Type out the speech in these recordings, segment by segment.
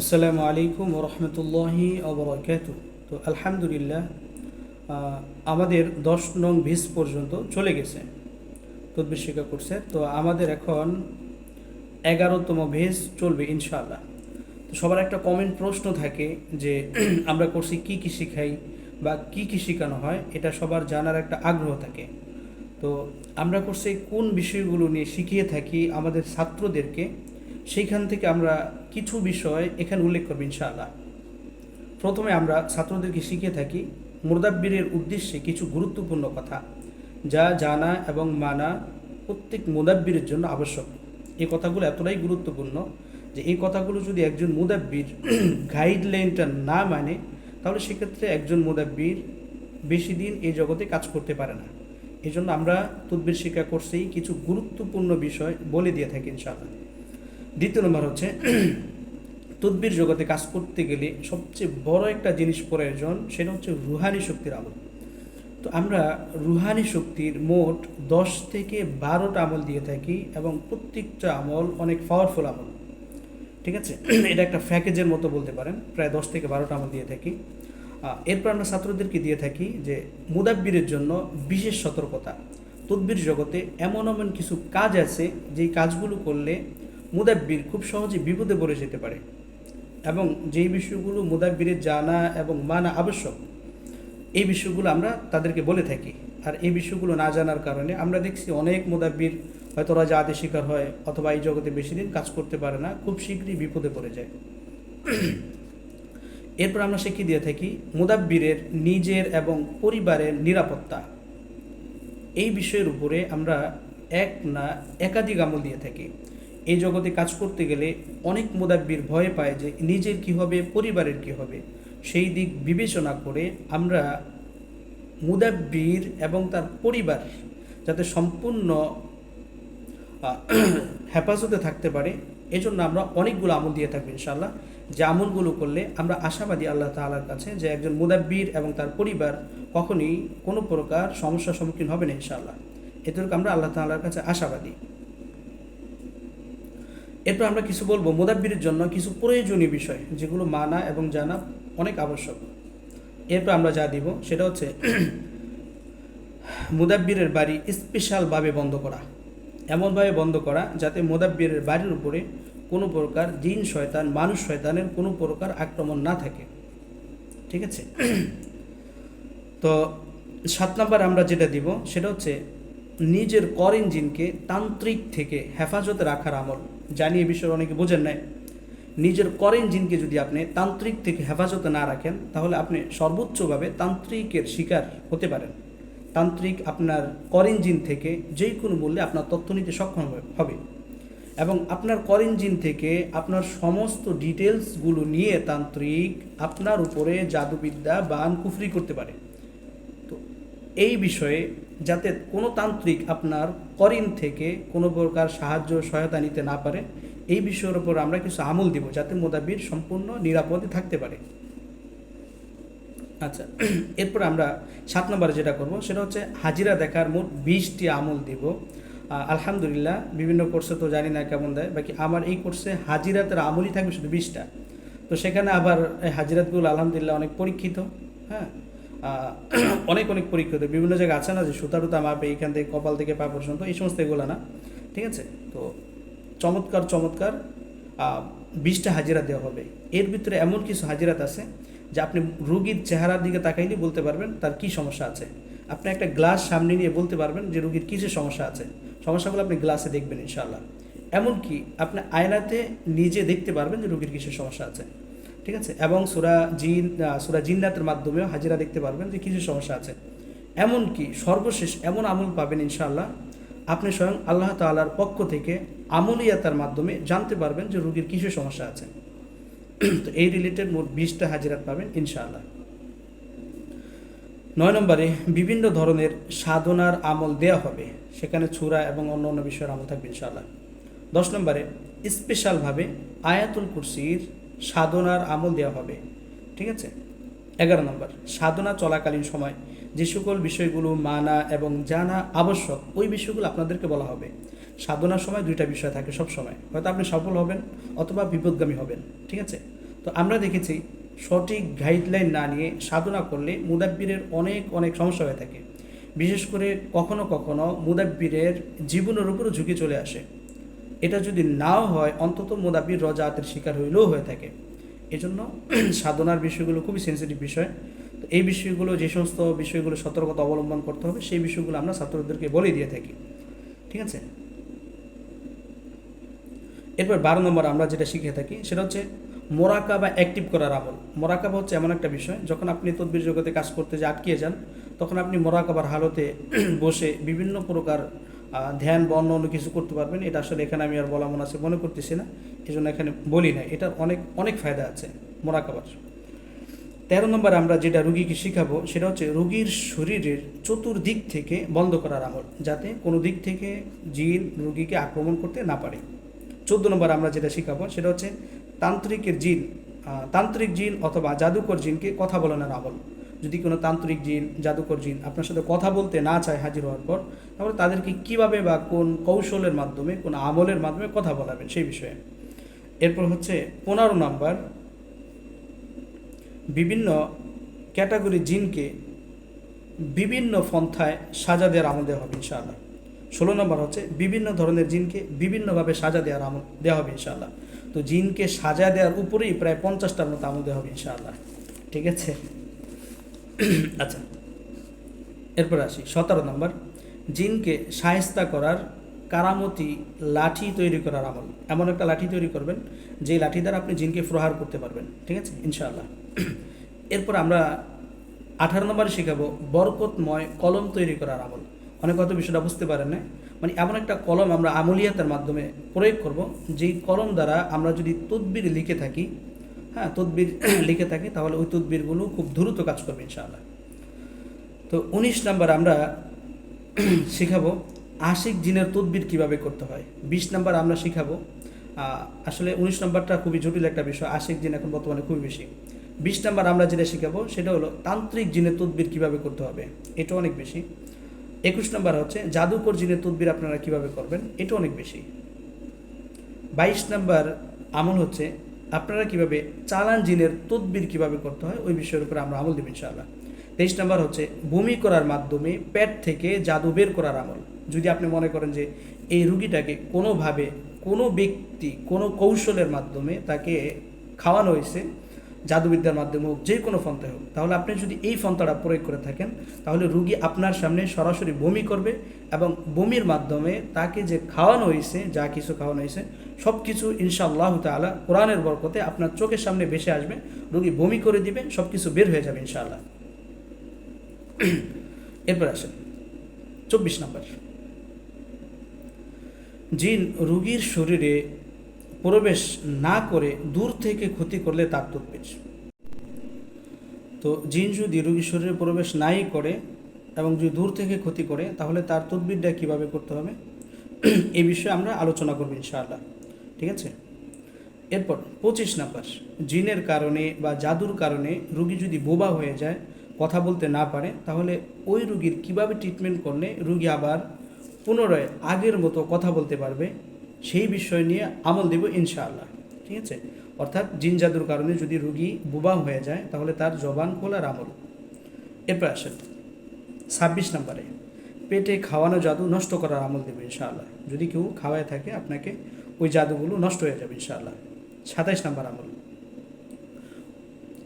আসসালামু আলাইকুম রহমতুল্লাহি অবরাকাত তো আলহামদুলিল্লাহ আমাদের দশ নং ভিস পর্যন্ত চলে গেছে, তদ্বির শিক্ষা করছে। তো আমাদের এখন এগারোতম ভেজ চলবে ইনশাআল্লাহ। তো সবার একটা কমেন্ট প্রশ্ন থাকে যে আমরা করছি কি কি শিখাই বা কি কি শেখানো হয়, এটা সবার জানার একটা আগ্রহ থাকে। তো আমরা করছি কোন বিষয়গুলো নিয়ে শিখিয়ে থাকি আমাদের ছাত্রদেরকে সেইখান থেকে আমরা কিছু বিষয় এখানে উল্লেখ করব ইনশাআল্লাহ। প্রথমে আমরা ছাত্রদেরকে শিখিয়ে থাকি মুর্দাব্বিরের উদ্দেশ্যে কিছু গুরুত্বপূর্ণ কথা যা জানা এবং মানা প্রত্যেক মুদাব্বিরের জন্য আবশ্যক। এই কথাগুলো এতটাই গুরুত্বপূর্ণ যে এই কথাগুলো যদি একজন মুদাব্বির গাইডলাইনটা না মানে তাহলে সেক্ষেত্রে একজন মুদাব্বির বেশি দিন এই জগতে কাজ করতে পারে না। এই জন্য আমরা তদ্বির শিক্ষা করছেই কিছু গুরুত্বপূর্ণ বিষয় বলে দিয়ে থাকি ইনশাআল্লাহ। দ্বিতীয় নম্বর হচ্ছে, তদ্বির জগতে কাজ করতে গেলে সবচেয়ে বড় একটা জিনিস প্রয়োজন সেটা হচ্ছে রুহানি শক্তির আমল। তো আমরা রুহানি শক্তির মোট দশ থেকে বারোটা আমল দিয়ে থাকি এবং প্রত্যেকটা আমল অনেক পাওয়ারফুল আমল। ঠিক আছে? এটা একটা প্যাকেজের মতো বলতে পারেন, প্রায় দশ থেকে বারোটা আমল দিয়ে থাকি। এরপর আমরা ছাত্রদেরকে দিয়ে থাকি যে মুদাব্বিরের জন্য বিশেষ সতর্কতা। তদ্বির জগতে এমন এমন কিছু কাজ আছে, যেই কাজগুলো করলে মুদাব্বির খুব সহজে বিপদে পড়ে যেতে পারে। এবং যেই বিষয়গুলো মুদাব্বিরের জানা এবং মানা আবশ্যক, এই বিষয়গুলো আমরা তাদেরকে বলে থাকি। আর এই বিষয়গুলো না জানার কারণে আমরা দেখছি অনেক মুদাব্বির হয়তো আদে শিকার হয় অথবা এই জগতে বেশি দিন কাজ করতে পারে না, খুব শীঘ্রই বিপদে পড়ে যায়। এরপর আমরা শিখিয়ে দিয়ে থাকি? মুদাব্বিরের নিজের এবং পরিবারের নিরাপত্তা। এই বিষয়ের উপরে আমরা এক না একাধিক আমল দিয়ে থাকি। এই জগতে কাজ করতে গেলে অনেক মুদাব্বির ভয় পায় যে নিজের কি হবে, পরিবারের কি হবে। সেই দিক বিবেচনা করে আমরা মুদাব্বির এবং তার পরিবার যাতে সম্পূর্ণ হেফাজতে থাকতে পারে, এজন্য আমরা অনেকগুলো আমল দিয়ে থাকব ইনশাল্লাহ যে আমলগুলো করলে আমরা আশাবাদী আল্লাহ তাআলার কাছে যে একজন মুদাব্বির এবং তার পরিবার কখনই কোনো প্রকার সমস্যার সম্মুখীন হবে না ইনশাল্লাহ এতটুকু আমরা আল্লাহ তাআলার কাছে আশাবাদী। এরপর আমরা কিছু বলব মুদাব্বিরের জন্য কিছু প্রয়োজনীয় বিষয় যেগুলো মানা এবং জানা অনেক আবশ্যক। এরপর আমরা যা দিব সেটা হচ্ছে মুদাব্বিরের বাড়ি স্পেশালভাবে বন্ধ করা। এমনভাবে বন্ধ করা যাতে মুদাব্বিরের বাড়ির উপরে কোনো প্রকার জিন শয়তান, মানুষ শয়তানের কোনো প্রকার আক্রমণ না থাকে। ঠিক আছে? তো সাত নাম্বার আমরা যেটা দিব সেটা হচ্ছে নিজের কর ইঞ্জিনকে তান্ত্রিক থেকে হেফাজতে রাখার আমল। জানি এ বিষয়ে অনেকে বোঝেন নাই। নিজের কর ইঞ্জিনকে যদি আপনি তান্ত্রিক থেকে হেফাজতে না রাখেন, তাহলে আপনি সর্বোচ্চভাবে তান্ত্রিকের শিকার হতে পারেন। তান্ত্রিক আপনার কর ইঞ্জিন থেকে যে কোনো মূল্যে আপনার তথ্য নিতে সক্ষম হবে- এবং আপনার কর ইঞ্জিন থেকে আপনার সমস্ত ডিটেলসগুলো নিয়ে তান্ত্রিক আপনার উপরে জাদুবিদ্যা, বান, কুফরি করতে পারে। এই বিষয়ে যাতে কোনো তান্ত্রিক আপনার করিন থেকে কোনো প্রকার সাহায্য, সহায়তা নিতে না পারে, এই বিষয়ের উপর আমরা কিছু আমল দিব যাতে মোদাবির সম্পূর্ণ নিরাপদে থাকতে পারে। আচ্ছা এরপর আমরা সাত নম্বরে যেটা করব, সেটা হচ্ছে হাজিরা দেখার মোট বিশটি আমল দিব। আলহামদুলিল্লাহ, বিভিন্ন কোর্সে তো জানি না কেমন দেয়, বাকি আমার এই কোর্সে হাজিরাতের আমলই থাকবে শুধু বিশটা। তো সেখানে আবার হাজিরাতগুলো আলহামদুলিল্লাহ অনেক পরীক্ষিত হ্যাঁ? অনেক অনেক পরীক্ষিত, বিভিন্ন জায়গায় আছে না যে সুতা টুতা মাপে এইখান থেকে, কপাল থেকে পা পর্যন্ত, এই সমস্ত এগুলো না, ঠিক আছে? তো চমৎকার চমৎকার বিশটা হাজিরা দেওয়া হবে। এর ভিতরে এমন কিছু হাজিরাত আছে যে আপনি রুগীর চেহারার দিকে তাকাইলে বলতে পারবেন তার কি সমস্যা আছে। আপনি একটা গ্লাস সামনে নিয়ে বলতে পারবেন যে রুগীর কিসের সমস্যা আছে। সমস্যাগুলো আপনি গ্লাসে দেখবেন ইনশাল্লাহ এমনকি আপনি আয়নাতে নিজে দেখতে পারবেন যে রুগীর কিসের সমস্যা আছে। ঠিক আছে? এবং সুরা জিন সুরা জিন্নাতের মাধ্যমেও হাজিরা দেখতে পারবেন যে কিছু সমস্যা আছে। এমনকি সর্বশেষ এমন আমল পাবেন ইনশাআল্লাহ, আপনি স্বয়ং আল্লাহ তাআলার পক্ষ থেকে আমলিয়াতার মাধ্যমে জানতে পারবেন যে রুগীর কিছু সমস্যা আছে। তো এই রিলেটেড মোট বিশটা হাজিরাত পাবেন ইনশাআল্লাহ। নয় নম্বরে, বিভিন্ন ধরনের সাধনার আমল দেয়া হবে। সেখানে ছুরা এবং অন্য অন্য বিষয়ের আমল থাকবে ইনশাআল্লাহ। দশ নম্বরে স্পেশালভাবে আয়াতুল কুরসির সাধনার আমল দেওয়া হবে। ঠিক আছে? এগারো নম্বর, সাধনা চলাকালীন সময় যে সকল বিষয়গুলো মানা এবং জানা আবশ্যক, ওই বিষয়গুলো আপনাদেরকে বলা হবে। সাধনার সময় দুইটা বিষয় থাকে সব সময়। হয়তো আপনি সফল হবেন অথবা বিপদগামী হবেন। ঠিক আছে? তো আমরা দেখেছি সঠিক গাইডলাইন না নিয়ে সাধনা করলে মুদাব্বিরের অনেক অনেক সমস্যা হয়ে থাকে। বিশেষ করে কখনো কখনো মুদাব্বিরের জীবনের উপরও ঝুঁকি চলে আসে। এটা যদি নাও হয়, অন্তত মুদাব্বির রজাতের শিকার হইলেও হয়ে থাকে। এজন্য সাধনার বিষয়গুলো খুবই সেন্সিটিভ বিষয়। তো এই বিষয়গুলো, যে সমস্ত বিষয়গুলো সতর্কতা অবলম্বন করতে হবে, সেই বিষয়গুলো আমরা ছাত্রদেরকে বলে দিয়ে থাকি। ঠিক আছে? এরপর বারো নম্বর আমরা যেটা শিখে থাকি, সেটা হচ্ছে মোরাকা বা অ্যাক্টিভ করার আমল। মোরাকাবা হচ্ছে এমন একটা বিষয়, যখন আপনি তদবির জগতে কাজ করতে যে আটকিয়ে যান, তখন আপনি মোরাকাবার হালতে বসে বিভিন্ন প্রকার ধ্যান বা অন্য অন্য কিছু করতে পারবেন। এটা আসলে এখানে আমি আর বলা মনে আছে, মনে করতেছি না। এই জন্য এখানে বলি না। এটার অনেক অনেক ফায়দা আছে মোরাকাবার তেরো নম্বর আমরা যেটা রুগীকে শিখাবো, সেটা হচ্ছে রুগীর শরীরের চতুর্দিক থেকে বন্ধ করার আমল, যাতে কোনো দিক থেকে জিন রুগীকে আক্রমণ করতে না পারে। চোদ্দ নম্বর আমরা যেটা শিখাবো, সেটা হচ্ছে তান্ত্রিকের জিন তান্ত্রিক জিন অথবা জাদুকর জিনকে কথা বলানোর আমল। যদি কোনো তান্ত্রিক জিন, জাদুকর জিন আপনার সাথে কথা বলতে না চায় হাজির হওয়ার পর, তাহলে তাদেরকে কীভাবে বা কোন কৌশলের মাধ্যমে, কোন আমলের মাধ্যমে কথা বলাবেন সেই বিষয়ে। এরপর হচ্ছে পনেরো নাম্বার। বিভিন্ন ক্যাটাগরি জিনকে বিভিন্ন পন্থায় সাজা দেওয়ার আমল দেওয়া হবে, ইনশাআল্লাহ। ষোলো নম্বর হচ্ছে বিভিন্ন ধরনের জিনকে বিভিন্নভাবে সাজা দেওয়ার আমল দেওয়া হবে, ইনশাআল্লাহ। তো জিনকে সাজা দেওয়ার উপরেই প্রায় পঞ্চাশটার মতো আমল দেওয়া হবে, ইনশাআল্লাহ। ঠিক আছে? আচ্ছা এরপর আসি। সতেরো নম্বর, জিনকে সায়স্তা করার কারামতি লাঠি তৈরি করার আমল। এমন একটা লাঠি তৈরি করবেন যে লাঠি দ্বারা আপনি জিনকে প্রহার করতে পারবেন, ঠিক আছে? ইনশাআল্লাহ। এরপর আমরা আঠারো নম্বরে শেখাবো, বরকতময় কলম তৈরি করার আমল। অনেক হয়তো বিষয়টা বুঝতে পারেন না মানে এমন একটা কলম আমরা আমলিয়াতের মাধ্যমে প্রয়োগ করব, যেই কলম দ্বারা আমরা যদি তদবির লিখে থাকি হ্যাঁ তদবির লিখে থাকি, তাহলে ওই তদবিরগুলো খুব দ্রুত কাজ করবে ইনশাআল্লাহ। তো উনিশ নাম্বার আমরা শেখাবো আশিক জিনের তদবির কীভাবে করতে হয়। বিশ নাম্বার আমরা শিখাবো আসলে উনিশ নাম্বারটা খুবই জটিল একটা বিষয়, আশিক জিন এখন বর্তমানে খুবই বেশি। বিশ নাম্বার আমরা যেটা শিখাবো, সেটা হলো তান্ত্রিক জিনের তদবির কীভাবে করতে হবে, এটা অনেক বেশি। একুশ নাম্বার হচ্ছে জাদুকর জিনের তদবির আপনারা কীভাবে করবেন, এটা অনেক বেশি। বাইশ নাম্বার আমল হচ্ছে আপনারা কীভাবে চালান জিনের তদবির কীভাবে করতে হয়, ওই বিষয়ের উপরে আমরা আমল দেব ইনশাআল্লাহ। তেইশ নাম্বার হচ্ছে, বমি করার মাধ্যমে পেট থেকে জাদু বের করার আমল। যদি আপনি মনে করেন যে এই রুগীটাকে কোনোভাবে কোনো ব্যক্তি কোনো কৌশলের মাধ্যমে তাকে খাওয়ানো হয়েছে জাদুবিদ্যার মাধ্যমে হোক, যে কোনো ফন্তায় হোক, তাহলে আপনি যদি এই ফন্তাটা প্রয়োগ করে থাকেন, তাহলে রুগী আপনার সামনে সরাসরি বমি করবে এবং বমির মাধ্যমে তাকে যে খাওয়ানো হয়েছে, যা কিছু খাওয়ানো হয়েছে সব কিছু ইনশাআল্লাহ তালা কোরআনের বরকতে আপনার চোখের সামনে ভেসে আসবে, রুগী বমি করে দিবে সব কিছু বের হয়ে যাবে ইনশাআল্লাহ। এরপর আসেন, চব্বিশ নম্বর। জিন রুগীর শরীরে প্রবেশ না করে দূর থেকে ক্ষতি করলে তার তদবির তো জিন যদি রুগীর শরীরে প্রবেশ নাই করে এবং যদি দূর থেকে ক্ষতি করে, তাহলে তার তদবিরটা কীভাবে করতে হবে? এ বিষয়ে আমরা আলোচনা করব ইনশাআল্লাহ। ঠিক আছে? এরপর পঁচিশ নাম্বার। জিনের কারণে বা জাদুর কারণে রুগী যদি বোবা হয়ে যায়, কথা বলতে না পারে, তাহলে ওই রুগীর কীভাবে ট্রিটমেন্ট করলে রুগী আবার পুনরায় আগের মতো কথা বলতে পারবে? সেই বিষয় নিয়ে আমল দেব ইনশাআল্লাহ, ঠিক আছে? অর্থাৎ জিন জাদুর কারণে যদি রুগী বোবা হয়ে যায়, তাহলে তার জবান খোলার আমল। এরপর আসেন ছাব্বিশ নম্বরে, পেটে খাওয়ানো জাদু নষ্ট করার আমল দেবে ইনশাআল্লাহ। যদি কেউ খাওয়ায় থাকে, আপনাকে ওই জাদুগুলো নষ্ট হয়ে যাবে ইনশাআল্লাহ। সাতাইশ নম্বর আমল।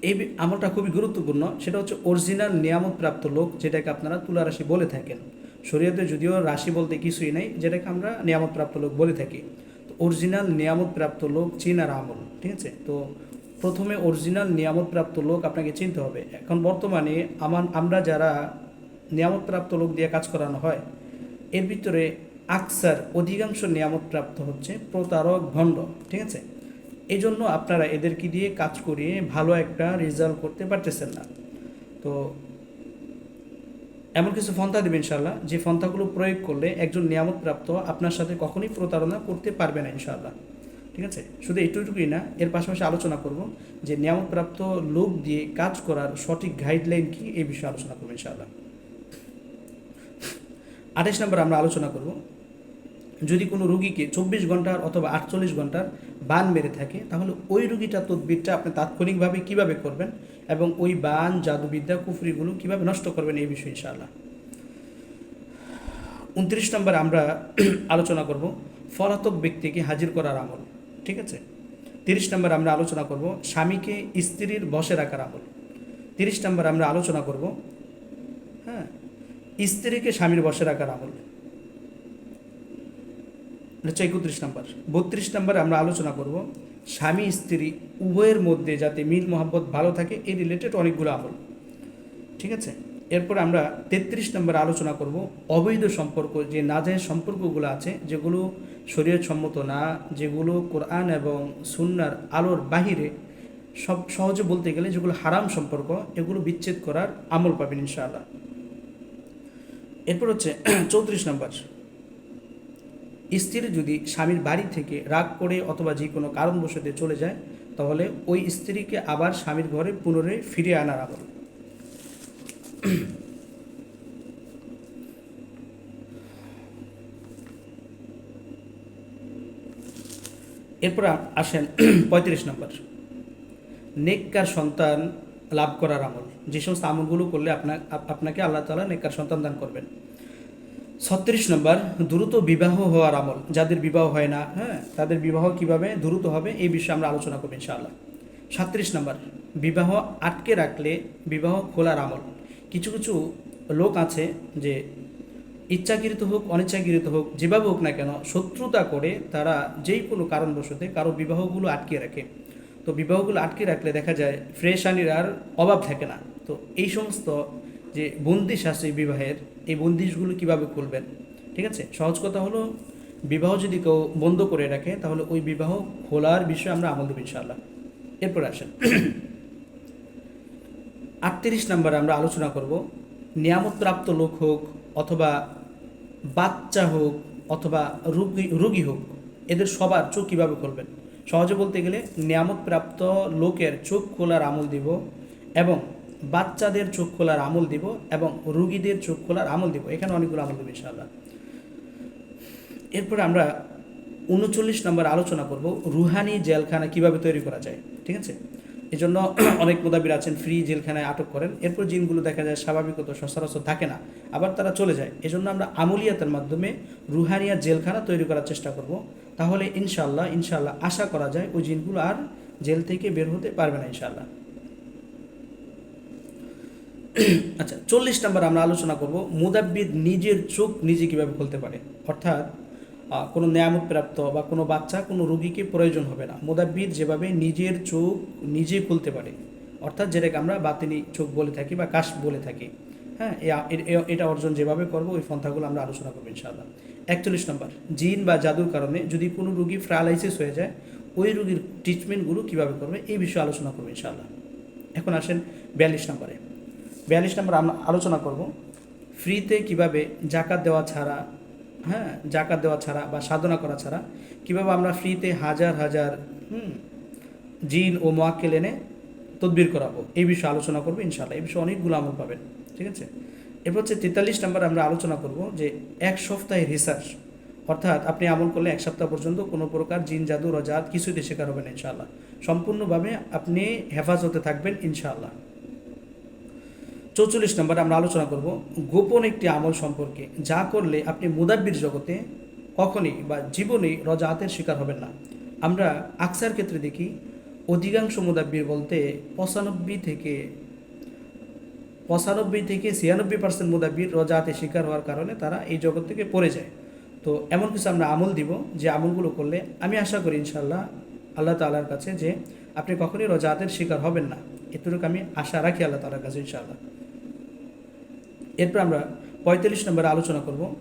এই আমলটা খুবই গুরুত্বপূর্ণ। সেটা হচ্ছে অরিজিনাল নিয়ামত প্রাপ্ত লোক, যেটাকে আপনারা তুলা রাশি বলে থাকেন। শরীয়তে যদিও রাশি বলতে কিছুই নেই, যেটাকে আমরা নিয়ামত প্রাপ্ত লোক বলে থাকি। তো অরিজিনাল নিয়ামত প্রাপ্ত লোক চিনার আমল, ঠিক আছে? তো প্রথমে অরিজিনাল নিয়ামত প্রাপ্ত লোক আপনাকে চিনতে হবে। এখন বর্তমানে আমার আমরা যারা নিয়ামত প্রাপ্ত লোক দিয়ে কাজ করানো হয়, এর ভিতরে আকসার অধিকাংশ নিয়ামত প্রাপ্ত হচ্ছে প্রতারক ভণ্ড, ঠিক আছে? এই জন্য আপনারা এদেরকে দিয়ে কাজ করিয়ে ভালো একটা রেজাল্ট করতে পারতেছেন না। তো এমন কিছু ফন্থা দেবেন ইনশাল্লাহ যে ফন্থাগুলো প্রয়োগ করলে একজন নিয়ামত প্রাপ্ত আপনার সাথে কখনোই প্রতারণা করতে পারবে না ইনশাল্লাহ ঠিক আছে? শুধু এইটুকুই না, এর পাশাপাশি আলোচনা করব যে নিয়ামত প্রাপ্ত লোক দিয়ে কাজ করার সঠিক গাইডলাইন কি, এই বিষয়ে আলোচনা করব ইনশাল্লাহ আঠাশ নম্বর আমরা আলোচনা করব, যদি কোনো রুগীকে চব্বিশ ঘণ্টার অথবা আটচল্লিশ ঘণ্টার বান মেরে থাকে, তাহলে ওই রুগীটা তদবিরটা আপনি তাৎক্ষণিকভাবে কীভাবে করবেন এবং ওই বান, জাদুবিদ্যা, কুফরিগুলো কীভাবে নষ্ট করবেন এই বিষয়ে ইনশাআল্লাহ। উনত্রিশ নম্বর আমরা আলোচনা করব ফলাতক ব্যক্তিকে হাজির করার আমল, ঠিক আছে? তিরিশ নম্বর আমরা আলোচনা করব স্বামীকে স্ত্রীর বসে রাখার আমল। তিরিশ নম্বর আমরা আলোচনা করব হ্যাঁ স্ত্রীকে স্বামীর বসে রাখার আমল। হচ্ছে একত্রিশ নম্বর। বত্রিশ নম্বর আমরা আলোচনা করব, স্বামী, স্ত্রী, উভয়ের মধ্যে যাতে মিল, মোহাব্বত ভালো থাকে, এই রিলেটেড অনেকগুলো আমল। ঠিক আছে? এরপর আমরা তেত্রিশ নম্বর আলোচনা করব, অবৈধ সম্পর্ক, যে নাজায়েজ সম্পর্কগুলো আছে, যেগুলো শরীয়ত সম্মত না, যেগুলো কোরআন এবং সুন্নার আলোর বাহিরে সব সহজে বলতে গেলে যেগুলো হারাম সম্পর্ক, এগুলো বিচ্ছেদ করার আমল পাবেন ইনশাআল্লাহ। এরপর হচ্ছে চৌত্রিশ নম্বর। স্ত্রী যদি স্বামীর বাড়ি থেকে রাগ করে অথবা যে কোনো কারণবশতে চলে যায়, তাহলে ওই স্ত্রীকে আবার স্বামীর ঘরে পুনরায় ফিরিয়ে আনার আমল। এরপর আসেন পঁয়ত্রিশ নম্বর। নেককার সন্তান লাভ করার আমল। যে সমস্ত আমলগুলো করলে আপনার আপনাকে আল্লাহ তালা নেককার সন্তান দান করবেন। ছত্রিশ নম্বর, দ্রুত বিবাহ হওয়ার আমল। যাদের বিবাহ হয় না হ্যাঁ তাদের বিবাহ কীভাবে দ্রুত হবে এই বিষয়ে আমরা আলোচনা করব ইনশাআল্লাহ। সাত্রিশ নম্বর, বিবাহ আটকে রাখলে বিবাহ খোলার আমল। কিছু কিছু লোক আছে যে ইচ্ছাকৃত হোক, অনিচ্ছাকৃত হোক, যেভাবে হোক না কেন, শত্রুতা করে তারা যেই কোনো কারণবশতে কারও বিবাহগুলো আটকে রাখে। তো বিবাহগুলো আটকে রাখলে দেখা যায়, ফ্রেশানির আর অভাব থাকে না। তো এই সমস্ত যে বন্দিশ আছে বিবাহের, এই বন্দিশগুলো কীভাবে খুলবেন? ঠিক আছে? সহজ কথা হলো, বিবাহ যদি কেউ বন্ধ করে রাখে, তাহলে ওই বিবাহ খোলার বিষয়ে আমরা আমল দেব ইনশাআল্লাহ। এরপর আসেন। আটত্রিশ নম্বর আমরা আলোচনা করব, নিয়ামতপ্রাপ্ত লোক হোক অথবা বাচ্চা হোক অথবা রুগী রুগী হোক, এদের সবার চোখ কীভাবে খুলবেন? সহজে বলতে গেলে, নিয়ামতপ্রাপ্ত লোকের চোখ খোলার আমল দিব এবং বাচ্চাদের চোখ খোলার আমল দিব এবং রুগীদের চোখ খোলার আমল দিব। এখানে অনেকগুলো আমল দেবো ইনশাআল্লাহ। এরপরে আমরা উনচল্লিশ নম্বর আলোচনা করব, রুহানি জেলখানা কীভাবে তৈরি করা যায়, ঠিক আছে? এই জন্য অনেক মোদাবির আছেন, ফ্রি জেলখানায় আটক করেন। এরপর জিনগুলো দেখা যায় স্বাভাবিকত সচরাচর থাকে না, আবার তারা চলে যায়। এজন্য আমরা আমলিয়াতের মাধ্যমে রুহানিয়া জেলখানা তৈরি করার চেষ্টা করব। তাহলে ইনশাল্লাহ ইনশাল্লাহ আশা করা যায় ওই জিনগুলো আর জেল থেকে বের হতে পারবে না ইনশাল্লাহ আচ্ছা চল্লিশ নম্বর আমরা আলোচনা করব, মুদাব্বিদ নিজের চোখ নিজে কীভাবে খুলতে পারে? অর্থাৎ কোনো নিয়ামতপ্রাপ্ত বা কোনো বাচ্চা, কোনো রুগীকে প্রয়োজন হবে না। মুদাব্বিদ যেভাবে নিজের চোখ নিজে খুলতে পারে, অর্থাৎ যেটাকে আমরা বাতিনি চোখ বলে থাকি বা কাশ বলে থাকি। হ্যাঁ এটা অর্জন যেভাবে করব, ওই পন্থাগুলো আমরা আলোচনা করব ইনশাআল্লাহ। একচল্লিশ নম্বর, জিন বা জাদুর কারণে যদি কোনো রুগী ফ্রালাইসিস হয়ে যায়, ওই রুগীর ট্রিটমেন্টগুলো কীভাবে করবে, এই বিষয়ে আলোচনা করব ইনশাআল্লাহ। এখন আসেন বিয়াল্লিশ নম্বরে। বিয়াল্লিশ নম্বর আমরা আলোচনা করব। ফ্রিতে কীভাবে জাকাত দেওয়া ছাড়া হ্যাঁ জাকাত দেওয়া ছাড়া বা সাধনা করা ছাড়া কীভাবে আমরা ফ্রিতে হাজার হাজার জিন ও মোয়াক্কেল এনে তদবির করাবো, এই বিষয়ে আলোচনা করব ইনশাল্লাহ এই বিষয়ে অনেকগুলো আমল পাবেন, ঠিক আছে? এরপর হচ্ছে তেতাল্লিশ নম্বর আমরা আলোচনা করব যে এক সপ্তাহের রিসার্চ, অর্থাৎ আপনি আমল করলে এক সপ্তাহ পর্যন্ত কোনো প্রকার জিন, জাদু, রজাত কিছুতে শিকার হবেন ইনশাআল্লাহ। সম্পূর্ণভাবে আপনি হেফাজতে থাকবেন ইনশাআল্লাহ। চৌচল্লিশ নম্বর আমরা আলোচনা করব গোপন একটি আমল সম্পর্কে, যা করলে আপনি মুদাব্বির জগতে কখনই বা জীবনেই রজাহাতের শিকার হবেন না। আমরা আকসার ক্ষেত্রে দেখি, অধিকাংশ মুদাব্বির বলতে পঁচানব্বই থেকে পঁচানব্বই থেকে ছিয়ানব্বই পার্সেন্ট মুদাব্বির রজাহাতের শিকার হওয়ার কারণে তারা এই জগৎ থেকে পড়ে যায়। তো এমন কিছু আমরা আমল দিব, যে আমলগুলো করলে আমি আশা করি ইনশাল্লাহ আল্লাহ তালার কাছে যে আপনি কখনই রজাহাতের শিকার হবেন না। এটুকু আমি আশা রাখি আল্লাহ তালার কাছে ইনশাআল্লাহ। এরপর আমরা পঁয়তাল্লিশ নম্বরে আলোচনা করব।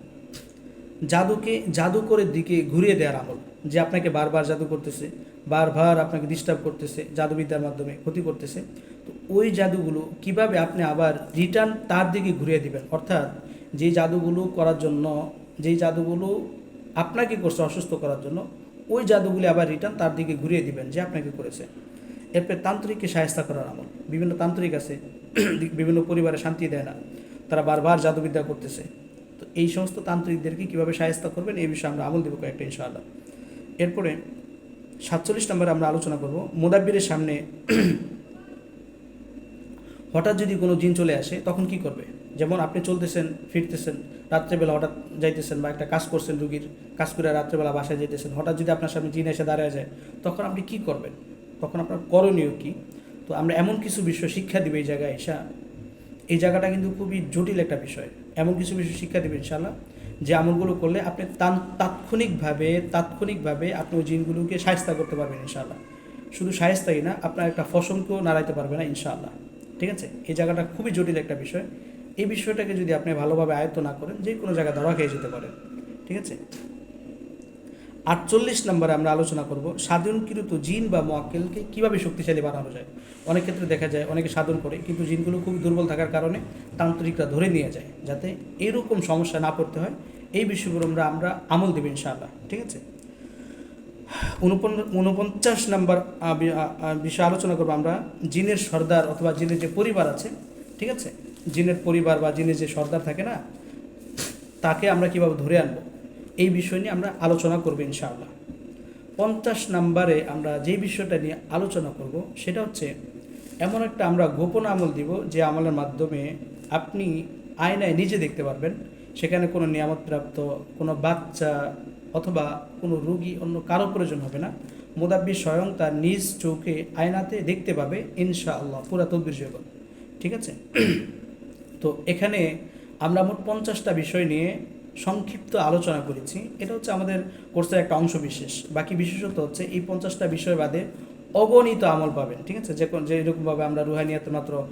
জাদুকে জাদুকরের দিকে ঘুরিয়ে দেওয়ার আমল। যে আপনাকে বারবার জাদু করতেছে, বারবার আপনাকে ডিস্টার্ব করতেছে, জাদুবিদ্যার মাধ্যমে ক্ষতি করতেছে, তো ওই জাদুগুলো কীভাবে আপনি আবার রিটার্ন তার দিকে ঘুরিয়ে দিবেন? অর্থাৎ যেই জাদুগুলো করার জন্য, যেই জাদুগুলো আপনাকে করছে অসুস্থ করার জন্য, ওই জাদুগুলি আবার রিটার্ন তার দিকে ঘুরিয়ে দিবেন যে আপনাকে করেছে। এরপর তান্ত্রিককে সাহায্য করার আমল। বিভিন্ন তান্ত্রিক আছে, বিভিন্ন পরিবারে শান্তি দেয় না। তারা বারবার জাদুবিদ্যা করতেছে। তো এই সমস্ত তান্ত্রিকদেরকে কীভাবে সাহায্য করবেন, এই বিষয়ে আমরা আমল দেবো কয়েকটা, ইনশাআল্লাহ। এরপরে সাতচল্লিশ নম্বরে আমরা আলোচনা করব। মোদাব্বিরের সামনে হঠাৎ যদি কোনো জিন চলে আসে, তখন কি করবে? যেমন আপনি চলতেছেন, ফিরতেছেন, রাত্রেবেলা হঠাৎ যাইতেছেন বা একটা কাজ করছেন রুগীর, কাজ করে রাত্রেবেলা বাসায় যেতেছেন হঠাৎ যদি আপনার সামনে জিন এসে দাঁড়ায় যায়, তখন আপনি কি করবেন? তখন আপনার করণীয় কি? তো আমরা এমন কিছু বিষয় শিক্ষা দিবে এই জায়গায় এসা এই জায়গাটা কিন্তু খুবই জটিল একটা বিষয়। এমন কিছু বিষয় শিক্ষা দেবে ইনশাল্লাহ যে আমলগুলো করলে আপনি তাৎক্ষণিকভাবে তাৎক্ষণিকভাবে আপনি ওই জিনগুলোকে সাহায্য করতে পারবেন ইনশাল্লাহ শুধু সাহেস্তাই না, আপনার একটা ফসলকেও নাড়াইতে পারবে না ইনশাআল্লাহ। ঠিক আছে? এই জায়গাটা খুবই জটিল একটা বিষয়। এই বিষয়টাকে যদি আপনি ভালোভাবে আয়ত্ত না করেন যে কোনো জায়গায় ধরা খেয়ে যেতে পারেন। ঠিক আছে? আটচল্লিশ নম্বরে আমরা আলোচনা করব, সাধনকৃত জিন বা মোয়াক্কেলকে কীভাবে শক্তিশালী বানানো যায়? অনেক ক্ষেত্রে দেখা যায়, অনেকে সাধন করে, কিন্তু জিনগুলো খুব দুর্বল থাকার কারণে তান্ত্রিকরা ধরে নিয়ে যায়, যাতে এরকম সমস্যা না পড়তে হয়। এই বিষয়গুলো আমরা আমরা আমল দেবো ইনশাআল্লাহ, ঠিক আছে? উনপঞ্চাশ নম্বর বিষয়ে আলোচনা করব আমরা, জিনের সর্দার অথবা জিনের যে পরিবার আছে, ঠিক আছে? জিনের পরিবার বা জিনের যে সর্দার থাকে না, তাকে আমরা কীভাবে ধরে আনব? এই বিষয় নিয়ে আমরা আলোচনা করব ইনশাআল্লাহ। পঞ্চাশ নাম্বারে আমরা যে বিষয়টা নিয়ে আলোচনা করব, সেটা হচ্ছে এমন একটা আমরা গোপন আমল দিব যে আমলের মাধ্যমে আপনি আয়নায় নিজে দেখতে পারবেন। সেখানে কোনো নিয়ামতপ্রাপ্ত, কোনো বাচ্চা অথবা কোনো রুগী অন্য কারও প্রয়োজন হবে না। মোদাব্বি স্বয়ং তার নিজ চোখে আয়নাতে দেখতে পাবে ইনশাআল্লাহ, পুরা তদ্বির জগৎ ঠিক আছে? তো এখানে আমরা মোট পঞ্চাশটা বিষয় নিয়ে সংক্ষিপ্ত আলোচনা করেছি। এটা হচ্ছে আমাদের কোর্সের একটা অংশ বিশেষ। বাকি বিশেষত হচ্ছে এই পঞ্চাশটা বিষয় বাদে অগণিত আমল পাবেন, ঠিক আছে? যে কোন- যে এরকমভাবে আমরা রুহানিয়াতে মাত্র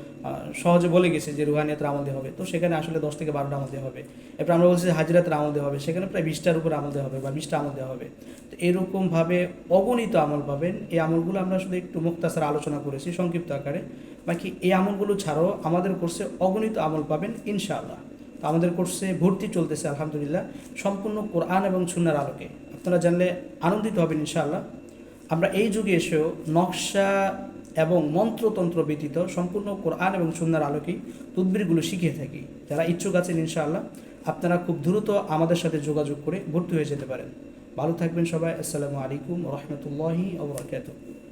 সহজে বলে গেছি যে রুহানিয়াতের আমল দেওয়া হবে। তো সেখানে আসলে দশ থেকে বারোটা আমল দেওয়া হবে। এরপর আমরা বলছি হাজিরাতের আমল দেওয়া হবে। সেখানে প্রায় বিশটার উপর আমল দেওয়া হবে বা বিশটা আমল দেওয়া হবে। তো এরকমভাবে অগণিত আমল পাবেন। এই আমলগুলো আমরা শুধু একটু মুক্তাসার আলোচনা করেছি সংক্ষিপ্ত আকারে। বাকি এই আমলগুলো ছাড়াও আমাদের কোর্সে অগণিত আমল পাবেন, ইনশাআল্লাহ। আমাদের কোর্সে ভর্তি চলতেছে, আলহামদুলিল্লাহ। সম্পূর্ণ কোরআন এবং সুন্নার আলোকে। আপনারা জানলে আনন্দিত হবেন, ইনশাআল্লাহ। আমরা এই যুগে এসেও নকশা এবং মন্ত্রতন্ত্র ব্যতীত সম্পূর্ণ কোরআন এবং সুন্নার আলোকেই তদবিরগুলো শিখিয়ে থাকি। যারা ইচ্ছুক আছেন, ইনশাআল্লাহ, আপনারা খুব দ্রুত আমাদের সাথে যোগাযোগ করে ভর্তি হয়ে যেতে পারেন। ভালো থাকবেন সবাই। আসসালামু আলাইকুম রহমতুল্লাহি ওবরাকাতুহ